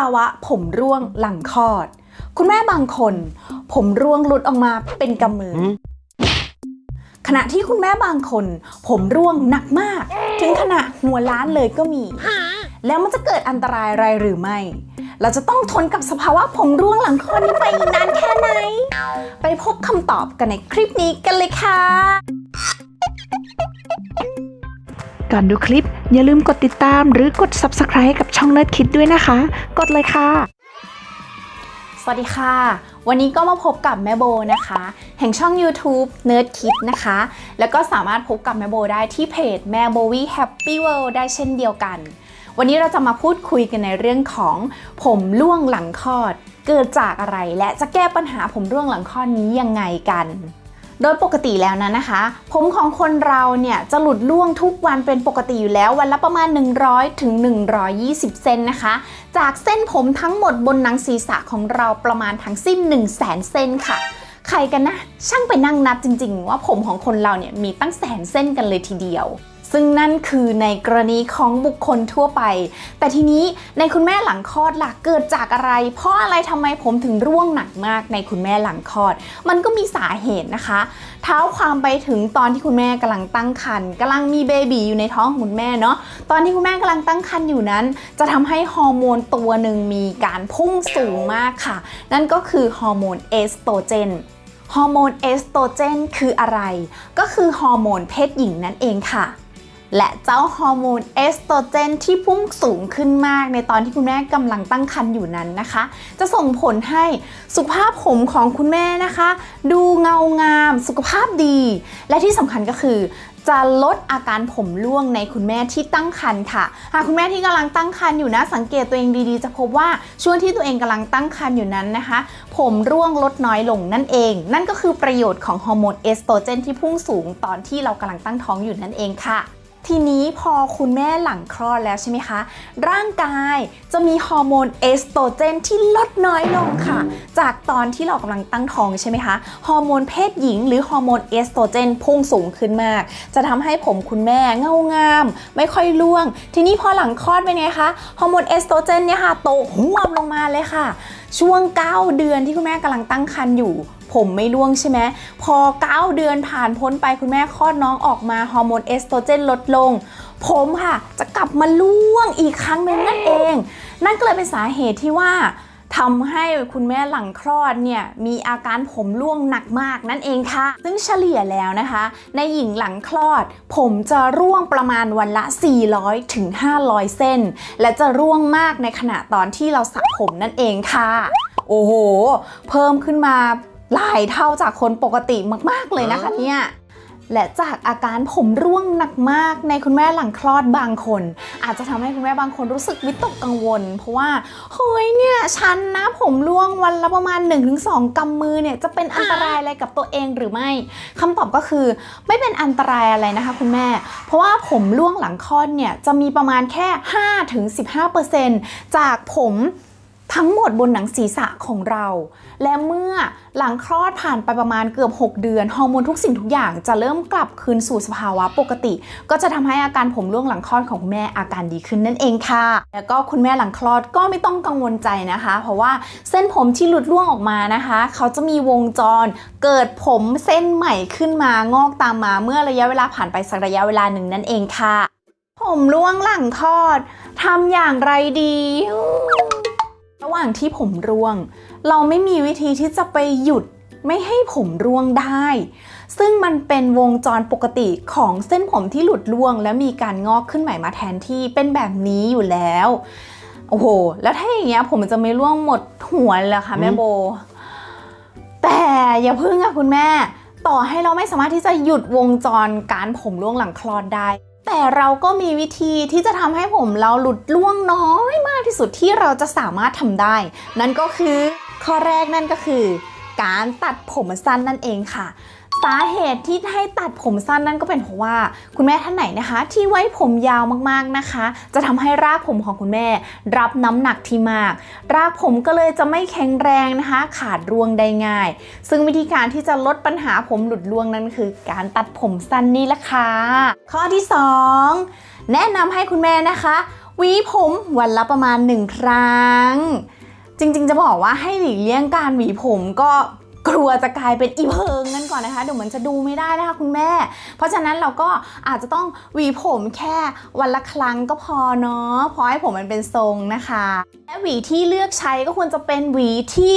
าวะผมร่วงหลังคลอด คุณแม่บางคน ผมร่วงหลุดออกมาเป็นกำมือ ขณะที่คุณแม่บางคน ผมร่วงหนักมาก ถึงขนาดหัวล้านเลยก็มี แล้วมันจะเกิดอันตรายอะไรหรือไม่ เราจะต้องทนกับสภาวะผมร่วงหลังคลอดนี้ไปอีกนานแค่ไหน ไปพบคำตอบกันในคลิปนี้กันเลยค่ะ ก่อนดูคลิป อย่าลืมกดติดตามหรือกด Subscribe กับช่องเนิร์ดคิดด้วยนะคะ กดเลยค่ะ สวัสดีค่ะ วันนี้ก็มาพบกับแม่โบนะคะ แห่งช่อง YouTube Nerd Kid นะคะ แล้วก็สามารถพบกับแม่โบได้ที่เพจแม่โบวี่แฮปปี้เวิลด์ได้เช่นเดียวกัน วันนี้เราจะมาพูดคุยกันในเรื่องของผมร่วงหลังคลอด เกิดจากอะไรและจะแก้ปัญหาผมร่วงหลังคลอดนี้ยังไงกัน โดยปกติแล้วนะนะคะ ผมของคนเราเนี่ยจะหลุดล่วงทุกวันเป็นปกติอยู่แล้ววันละประมาณ 100ถึง120 เซนนะคะ จากเส้นผมทั้งหมดบนหนังศีรษะของเราประมาณทั้งสิ้น 1 0 0 0 0แสนเส้นค่ะ ใครกันนะ ช่างไปนั่งนับจริง ๆ ว่าผมของคนเราเนี่ยมีตั้งแสนเส้นกันเลยทีเดียว ซึ่งนั่นคือในกรณีของบุคคลทั่วไป แต่ทีนี้ในคุณแม่หลังคลอดล่ะเกิดจากอะไร เพราะอะไรทำไมผมถึงร่วงหนักมากในคุณแม่หลังคลอด มันก็มีสาเหตุนะคะ เท้าความไปถึงตอนที่คุณแม่กำลังตั้งครรภ์กำลังมีเบบีอยู่ในท้องของคุณแม่เนาะตอนที่คุณแม่กำลังตั้งครรภ์อยู่นั้น จะทำให้ฮอร์โมนตัวหนึ่งมีการพุ่งสูงมากค่ะ นั่นก็คือฮอร์โมนเอสโตรเจนฮอร์โมนเอสโตรเจนคืออะไร ก็คือฮอร์โมนเพศหญิงนั่นเองค่ะ และเจ้าฮอร์โมนเอสโตรเจนที่พุ่งสูงขึ้นมากในตอนที่คุณแม่กำลังตั้งครรภ์อยู่นั้นนะคะ จะส่งผลให้สุขภาพผมของคุณแม่นะคะ ดูเงางามสุขภาพดี และที่สำคัญก็คือจะลดอาการผมร่วงในคุณแม่ที่ตั้งครรภ์ค่ะ หากคุณแม่ที่กำลังตั้งครรภ์อยู่นะ สังเกตตัวเองดีๆ จะพบว่าช่วงที่ตัวเองกำลังตั้งครรภ์อยู่นั้นนะคะ ผมร่วงลดน้อยลงนั่นเอง นั่นก็คือประโยชน์ของฮอร์โมนเอสโตรเจนที่พุ่งสูงตอนที่เรากำลังตั้งท้องอยู่นั่นเองค่ะ ทีนี้พอคุณแม่หลังคลอดแล้วใช่ไหมคะ ร่างกายจะมีฮอร์โมนเอสโตรเจนที่ลดน้อยลงค่ะ จากตอนที่เรากำลังตั้งท้องใช่ไหมคะ ฮอร์โมนเพศหญิงหรือฮอร์โมนเอสโตรเจนพุ่งสูงขึ้นมาก จะทำให้ผมคุณแม่เงางาม ไม่ค่อยร่วง ทีนี้พอหลังคลอดเป็นไงคะ ฮอร์โมนเอสโตรเจนเนี่ยค่ะโตหวบลงมาเลยค่ะ ช่วง 9 เดือนที่คุณแม่กำลังตั้งครรภ์อยู่ ผมไม่ร่วงใช่ไหมพอ 9 เดือนผ่านพ้นไปคุณแม่คลอดน้องออกมาฮอร์โมนเอสโตรเจนลดลง ผมค่ะจะกลับมาร่วงอีกครั้งหนึ่งนั่นเอง นั่นก็เลยเป็นสาเหตุที่ว่าทำให้คุณแม่หลังคลอดเนี่ยมีอาการผมร่วงหนักมากนั่นเองค่ะ ซึ่งเฉลี่ยแล้วนะคะ ในหญิงหลังคลอด ผมจะร่วงประมาณวันละ 400ถึง500 เส้น และจะร่วงมากในขณะตอนที่เราสระผมนั่นเองค่ะ โอ้โห เพิ่มขึ้นมา หลายเท่าจากคนปกติมาก ๆ เลยนะคะเนี่ยและจากอาการผมร่วงหนักมากในคุณแม่หลังคลอดบางคน อาจจะทำให้คุณแม่บางคนรู้สึกวิตกกังวล เพราะว่าเฮ้ยเนี่ยฉันนะผมร่วงวันละประมาณ 1-2กำมือเนี่ยจะเป็นอันตรายอะไรกับตัวเองหรือไม่คำตอบก็คือไม่เป็นอันตรายอะไรนะคะคุณแม่ เพราะว่าผมร่วงหลังคลอดเนี่ยจะมีประมาณแค่ 5-15%จากผม ทั้งหมดบนหนังศีรษะของเรา และเมื่อหลังคลอดผ่านไปประมาณเกือบ 6 เดือน ฮอร์โมนทุกสิ่งทุกอย่างจะเริ่มกลับคืนสู่สภาวะปกติ ก็จะทำให้อาการผมร่วงหลังคลอดของแม่อาการดีขึ้นนั่นเองค่ะ แล้วก็คุณแม่หลังคลอดก็ไม่ต้องกังวลใจนะคะ เพราะว่าเส้นผมที่หลุดร่วงออกมานะคะ เขาจะมีวงจรเกิดผมเส้นใหม่ขึ้นมางอกตามมา เมื่อระยะเวลาผ่านไปสักระยะเวลาหนึ่งนั่นเองค่ะ ผมร่วงหลังคลอดทำอย่างไรดี ระหว่างที่ผมร่วง เราไม่มีวิธีที่จะไปหยุดไม่ให้ผมร่วงได้ ซึ่งมันเป็นวงจรปกติของเส้นผมที่หลุดร่วง แล้วมีการงอกขึ้นใหม่มาแทนที่เป็นแบบนี้อยู่แล้ว โอ้โห แล้วถ้าอย่างเงี้ยผมจะไม่ร่วงหมดหัวเลยเหรอคะแม่โบ แต่อย่าพึ่งอะคุณแม่ ต่อให้เราไม่สามารถที่จะหยุดวงจรการผมร่วงหลังคลอดได้ แต่เราก็มีวิธีที่จะทำให้ผมเราหลุดล่วงน้อยมากที่สุดที่เราจะสามารถทำได้ นั่นก็คือข้อแรกนั่นก็คือ การตัดผมสั้นนั่นเองค่ะสาเหตุที่ให้ตัดผมสั้นนั่นก็เป็นเพราะว่า คุณแม่ท่านไหนนะคะ ที่ไว้ผมยาวมากๆนะคะ จะทำให้รากผมของคุณแม่ รับน้ำหนักที่มาก รากผมก็เลยจะไม่แข็งแรงนะคะ ขาดร่วงได้ง่าย ซึ่งวิธีการที่จะลดปัญหาผมหลุดร่วงนั้นคือ การตัดผมสั้นนี่แหละค่ะข้อที่ 2 แนะนำให้คุณแม่นะคะหวีผมวันละประมาณหนึ่งครั้ง จริงๆ จะบอกว่าให้หลีกเลี่ยงการหวีผมก็กลัวจะกลายเป็นอีเพิงกันก่อนนะคะเดี๋ยวมันจะดูไม่ได้นะคะคุณแม่ เพราะฉะนั้นเราก็อาจจะต้องหวีผมแค่วันละครั้งก็พอเนาะเพราะให้ผมมันเป็นทรงนะคะ และหวีที่เลือกใช้ก็ควรจะเป็นหวีที่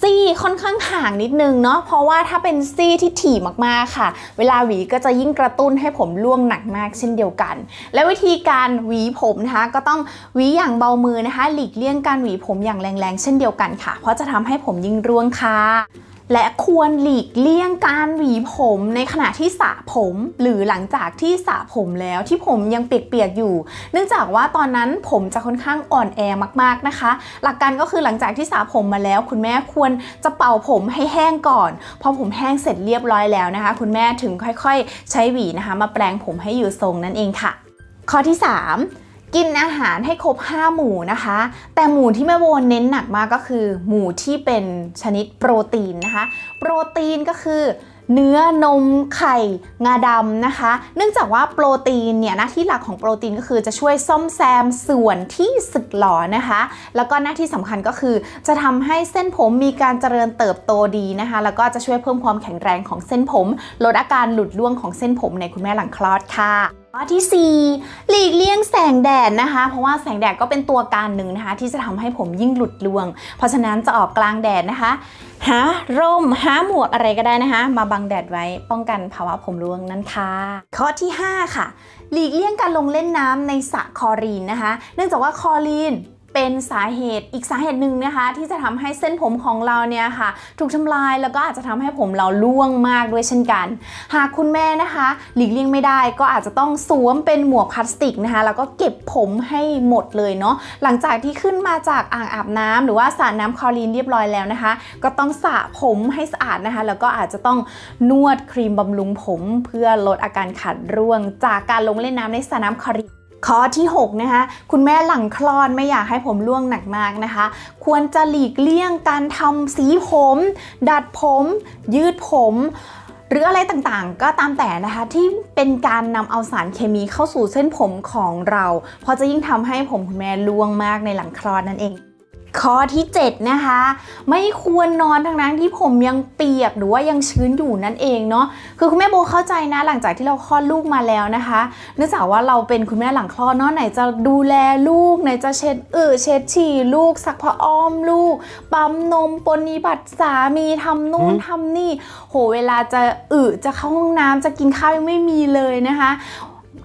ซี่ค่อนข้างห่างนิดนึงเนาะเพราะว่าถ้าเป็นซี่ที่ถี่มากๆค่ะ เวลาหวีก็จะยิ่งกระตุ้นให้ผมร่วงหนักมากเช่นเดียวกัน และวิธีการหวีผมนะคะก็ต้องหวีอย่างเบามือนะคะ หลีกเลี่ยงการหวีผมอย่างแรงๆ เช่นเดียวกันค่ะ เพราะจะทำให้ผมยิ่งร่วงค่ะ และควรหลีกเลี่ยงการหวีผมในขณะที่สระผม หรือหลังจากที่สระผมแล้วที่ผมยังเปียกๆอยู่ เนื่องจากว่าตอนนั้นผมจะค่อนข้างอ่อนแอมากๆนะคะ หลักการก็คือหลังจากที่สระผมมาแล้ว คุณแม่ควรจะเป่าผมให้แห้งก่อน พอผมแห้งเสร็จเรียบร้อยแล้วนะคะ คุณแม่ถึงค่อยๆ ใช้หวีนะคะ มาแปลงผมให้อยู่ทรงนั่นเองค่ะ ข้อที่ 3 กินอาหารให้ครบ 5 หมู่นะคะ แต่หมู่ที่แม่โบเน้นหนักมากก็คือ หมู่ที่เป็นชนิดโปรตีนนะคะ โปรตีนก็คือเนื้อนมไข่งาดำนะคะ เนื่องจากว่าโปรตีนเนี่ยหน้าที่หลักของโปรตีนก็คือจะช่วยซ่อมแซมส่วนที่สึกหรอนะคะ แล้วก็หน้าที่สำคัญก็คือจะทำให้เส้นผมมีการเจริญเติบโตดีนะคะ แล้วก็จะช่วยเพิ่มความแข็งแรงของเส้นผม ลดอาการหลุดร่วงของเส้นผมในคุณแม่หลังคลอดค่ะ ข้อที่ 4 หลีกเลี่ยงแสงแดดนะคะ เพราะว่าแสงแดดก็เป็นตัวการหนึ่งนะคะ ที่จะทำให้ผมยิ่งหลุดร่วง เพราะฉะนั้นจะออกกลางแดดนะคะ หาร่มหาหมวกอะไรก็ได้นะคะ มาบังแดดไว้ป้องกันภาวะผมร่วงนั่นค่ะ ข้อที่ 5 ค่ะ หลีกเลี่ยงการลงเล่นน้ำในสระคอรีนนะคะ เนื่องจากว่าคอรีน เป็นสาเหตุอีกสาเหตุหนึ่งนะคะที่จะทำให้เส้นผมของเราเนี่ยค่ะ ถูกทำลายแล้วก็อาจจะทำให้ผมเราล่วงมากด้วยเช่นกัน หากคุณแม่นะคะ หลีกเลี่ยงไม่ได้ก็อาจจะต้องสวมเป็นหมวกพลาสติกนะคะ แล้วก็เก็บผมให้หมดเลยเนาะหลังจากที่ขึ้นมาจากอ่างอาบน้ำหรือว่าสระน้ำคลอรีนเรียบร้อยแล้วนะคะ ก็ต้องสระผมให้สะอาดนะคะ แล้วก็อาจจะต้องนวดครีมบำรุงผม เพื่อลดอาการขาดร่วง จากการลงเล่นน้ำในสระน้ำคลอรีน ข้อที่ 6 นะคะ คุณแม่หลังคลอดไม่อยากให้ผมร่วงหนักมากนะคะ ควรจะหลีกเลี่ยงการทำสีผม ดัดผม ยืดผมหรืออะไรต่างๆ ก็ตามแต่นะคะที่เป็นการนำเอาสารเคมีเข้าสู่เส้นผมของเรา เพราะจะยิ่งทำให้ผมคุณแม่ร่วงมากในหลังคลอดนั่นเอง ข้อที่ 7 นะคะ ไม่ควรนอนทั้งนั้นที่ผมยังเปียกหรือว่ายังชื้นอยู่นั่นเองเนาะคือคุณแม่โบเข้าใจนะ หลังจากที่เราคลอดลูกมาแล้วนะคะเนื่องจากว่าเราเป็นคุณแม่หลังคลอดเนาะไหนจะดูแลลูกไหนจะเช็ดเออเช็ดฉี่ลูกซักผ้าอ้อมลูก ปั๊มนมปนนิบัติสามีทำนู่นทำนี่ โหเวลาจะอึจะเข้าห้องน้ำจะกินข้าวยังไม่มีเลยนะคะ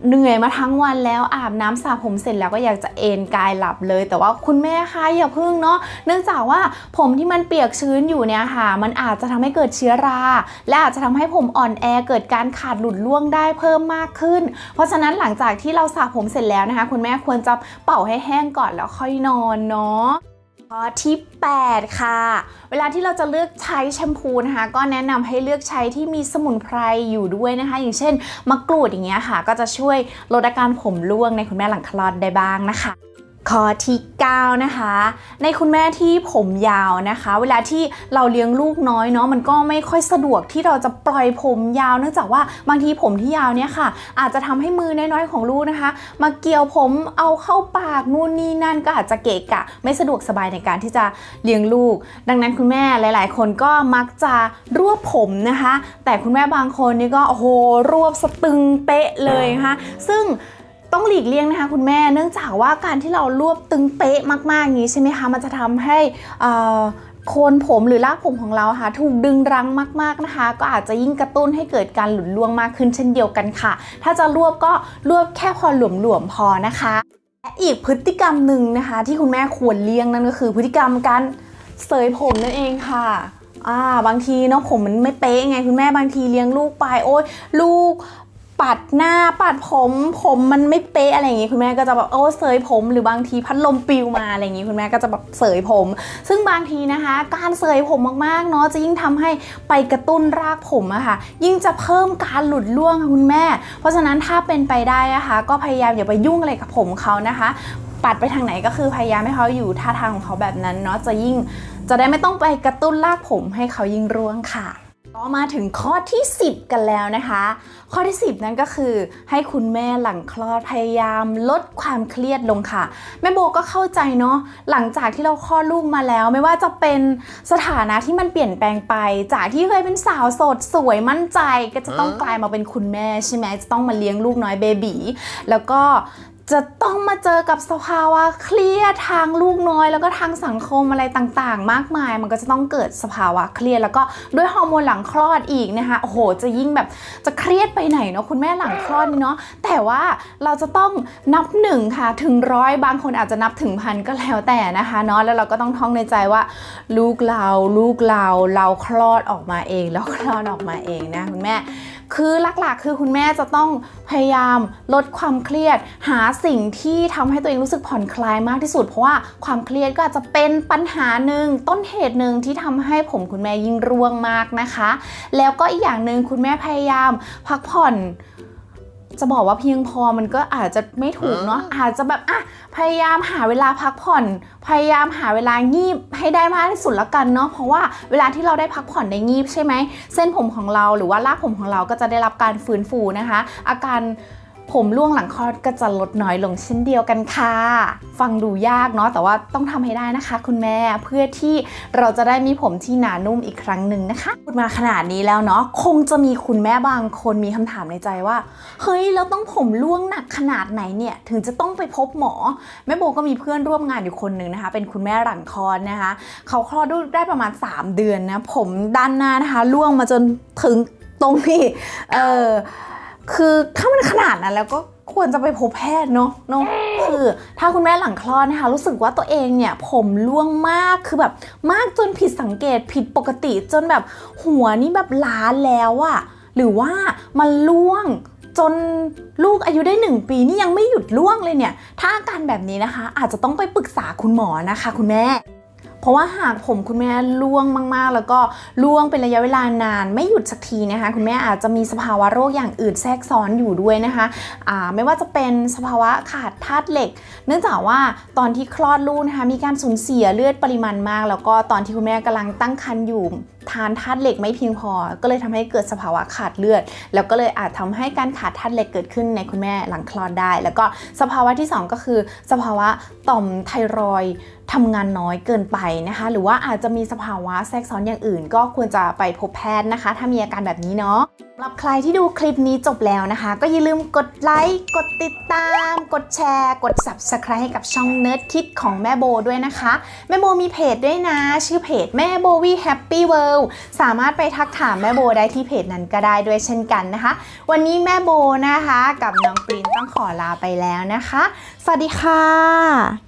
เหนื่อยมาทั้งวันแล้วอาบน้ำสระผมเสร็จแล้วก็อยากจะเอนกายหลับเลย แต่ว่าคุณแม่คะอย่าพึ่งเนาะเนื่องจากว่าผมที่มันเปียกชื้นอยู่เนี่ยค่ะ มันอาจจะทำให้เกิดเชื้อรา และอาจจะทำให้ผมอ่อนแอเกิดการขาดหลุดร่วงได้เพิ่มมากขึ้น เพราะฉะนั้นหลังจากที่เราสระผมเสร็จแล้วนะคะ คุณแม่ควรจะเป่าให้แห้งก่อนแล้วค่อยนอนเนาะ ข้อที่ 8 ค่ะ เวลาที่เราจะเลือกใช้แชมพูนะคะ ก็แนะนำให้เลือกใช้ที่มีสมุนไพรอยู่ด้วยนะคะ อย่างเช่นมะกรูดอย่างเงี้ยค่ะ ก็จะช่วยลดอาการผมร่วงในคุณแม่หลังคลอดได้บ้างนะคะ ข้อที่9นะคะ ในคุณแม่ที่ผมยาวนะคะ เวลาที่เราเลี้ยงลูกน้อยเนาะมันก็ไม่ค่อยสะดวกที่เราจะปล่อยผมยาว เนื่องจากว่าบางทีผมที่ยาวเนี่ยค่ะ อาจจะทำให้มือน้อยๆของลูกนะคะ มาเกี่ยวผมเอาเข้าปากนู่นนี่นั่นก็อาจจะเกะกะ ไม่สะดวกสบายในการที่จะเลี้ยงลูก ดังนั้นคุณแม่หลาย ๆ คนก็มักจะรวบผมนะคะ แต่คุณแม่บางคนนี่ก็โอ้โหรวบสตึงเป๊ะเลยนะคะซึ่ง ต้องหลีกเลี่ยงนะคะคุณแม่เนื่องจากว่าการที่เรารวบตึงเป๊ะมากๆอย่างนี้ใช่ไหมคะมันจะทำให้อ่อโคนผมหรือรากผมของเราค่ะถูกดึงรั้งมาก ๆนะคะ ก็อาจจะยิ่งกระตุ้นให้เกิดการหลุดร่วงมากขึ้นเช่นเดียวกันค่ะ ถ้าจะรวบก็รวบแค่พอหลวมๆพอนะคะและอีกพฤติกรรมหนึ่งนะคะ ที่คุณแม่ควรเลี่ยงนั่นก็คือ พฤติกรรมการเสยผมนั่นเองค่ะอ่าบางทีเนาะผมมันไม่เป๊ะไงคุณแม่บางทีเลี้ยงลูกไปโอ๊ยลูก ปัดหน้าปัดผมผมมันไม่เป๊ะอะไรอย่างงี้คุณแม่ก็จะแบบโอ้เสยผม หรือบางทีพัดลมปลิวมาอะไรอย่างงี้คุณแม่ก็จะแบบเสยผม ซึ่งบางทีนะคะ การเสยผมมากๆเนาะจะยิ่งทำให้ไปกระตุ้นรากผมอะค่ะ ยิ่งจะเพิ่มการหลุดร่วงค่ะคุณแม่ เพราะฉะนั้นถ้าเป็นไปได้นะคะก็พยายามอย่าไปยุ่งอะไรกับผมเขานะคะปัดไปทางไหนก็คือพยายามให้เขาอยู่ท่าทางของเขาแบบนั้นเนาะจะยิ่งจะได้ไม่ต้องไปกระตุ้นรากผมให้เขายิ่งร่วงค่ะ ก็มาถึงข้อที่ 10 กันแล้วนะคะ ข้อที่ 10 นั้นก็คือ ให้คุณแม่หลังคลอดพยายามลดความเครียดลงค่ะ แม่โบก็เข้าใจเนาะหลังจากที่เราคลอดลูกมาแล้ว ไม่ว่าจะเป็นสถานะที่มันเปลี่ยนแปลงไป จากที่เคยเป็นสาวโสดสวยมั่นใจ ก็จะต้องกลายมาเป็นคุณแม่ใช่ไหมจะต้องมาเลี้ยงลูกน้อยเบบีแล้วก็ จะต้องมาเจอกับสภาวะเครียดทางลูกน้อย แล้วก็ทางสังคมอะไรต่างๆ มากมาย มันก็จะต้องเกิดสภาวะเครียดแล้วก็ด้วยฮอร์โมนหลังคลอดอีกนะคะโอ้โห จะยิ่งแบบจะเครียดไปไหนเนาะคุณแม่หลังคลอดนี่เนาะแต่ว่าเราจะต้องนับหนึ่งค่ะถึงร้อยบางคนอาจจะนับถึงพันก็แล้วแต่นะคะเนาะแล้วเราก็ต้องท่องในใจว่า ลูกเราลูกเราเราคลอดออกมาเองแล้วคลอดออกมาเองนะคุณแม่ คือหลักๆ คือคุณแม่จะต้องพยายามลดความเครียด หาสิ่งที่ทำให้ตัวเองรู้สึกผ่อนคลายมากที่สุด เพราะว่าความเครียดก็อาจจะเป็นปัญหาหนึ่งต้นเหตุหนึ่งที่ทำให้ผมคุณแม่ยิ่งร่วงมากนะคะ แล้วก็อีกอย่างหนึ่งคุณแม่พยายามพักผ่อน จะบอกว่าเพียงพอมันก็อาจจะไม่ถูกเนาะอาจจะแบบอะพยายามหาเวลาพักผ่อน พยายามหาเวลางีบให้ได้มากที่สุดแล้วกันเนาะเพราะว่าเวลาที่เราได้พักผ่อนได้งีบใช่ไหมเส้นผมของเราหรือว่ารากผมของเราก็จะได้รับการฟื้นฟูนะคะ อาการ ผมร่วงหลังคลอดก็จะลดน้อยลงเช่นเดียวกันค่ะ ฟังดูยากเนาะแต่ว่าต้องทำให้ได้นะคะ คุณแม่เพื่อที่เราจะได้มีผมที่หนานุ่มอีกครั้งหนึ่งนะคะพูดมาขนาดนี้แล้วเนาะคงจะมีคุณแม่บางคนมีคำถามในใจว่าเฮ้ยแล้วต้องผมร่วงหนักขนาดไหนเนี่ยถึงจะต้องไปพบหมอ แม่โบก็มีเพื่อนร่วมงานอยู่คนหนึ่งนะคะ เป็นคุณแม่หลังคลอดนะคะ เขาคลอดลูกได้ประมาณ 3 เดือนนะผมด้านหน้านะคะร่วงมาจนถึงตรงนี้เออ คือถ้ามันขนาดนั้นแล้วก็ควรจะไปพบแพทย์เนาะเนาะคือถ้าคุณแม่หลังคลอดนะคะรู้สึกว่าตัวเองเนี่ยผมร่วงมากคือแบบมากจนผิดสังเกตผิดปกติจนแบบหัวนี่แบบล้านแล้วอะหรือว่ามันร่วงจนลูกอายุได้ 1 ปีนี่ยังไม่หยุดร่วงเลยเนี่ย ถ้าอาการแบบนี้นะคะ อาจจะต้องไปปรึกษาคุณหมอนะคะ คุณแม่ ราะว่าหากผมคุณแม่ร่วงมากๆ แล้วก็ร่วงเป็นระยะเวลานาน ไม่หยุดสักทีนะคะ คุณแม่อาจจะมีสภาวะโรคอย่างอื่นแทรกซ้อนอยู่ด้วยนะคะอ่าไม่ว่าจะเป็นสภาวะขาดธาตุเหล็ก เนื่องจากว่าตอนที่คลอดลูกนะคะมีการสูญเสียเลือดปริมาณมาก แล้วก็ตอนที่คุณแม่กำลังตั้งครรภ์อยู่ ทานธาตุเหล็กไม่เพียงพอ ก็เลยทำให้เกิดสภาวะขาดเลือด แล้วก็เลยอาจทำให้การขาดธาตุเหล็กเกิดขึ้นในคุณแม่หลังคลอดได้ แล้วก็สภาวะที่ 2 ก็คือ สภาวะต่อมไทรอยทำงานน้อยเกินไปนะคะ หรือว่าอาจจะมีสภาวะแทรกซ้อนอย่างอื่น ก็ควรจะไปพบแพทย์นะคะ ถ้ามีอาการแบบนี้เนาะำหรับใครที่ดูคลิปนี้จบแล้วนะคะ ก็อย่าลืมกดไลค์ กดติดตาม กดแชร์ กด subscribe ให้กับช่อง Nerd Kid ของแม่โบด้วยนะคะ แม่โบมีเพจด้วยนะ ชื่อเพจแม่โบวี่แฮปปี้เวิลด์สามารถไปทักถามแม่โบได้ที่เพจนั้นก็ได้ด้วยเช่นกันนะคะ วันนี้แม่โบนะคะ กับน้องปรินต้องขอลาไปแล้วนะคะ สวัสดีค่ะ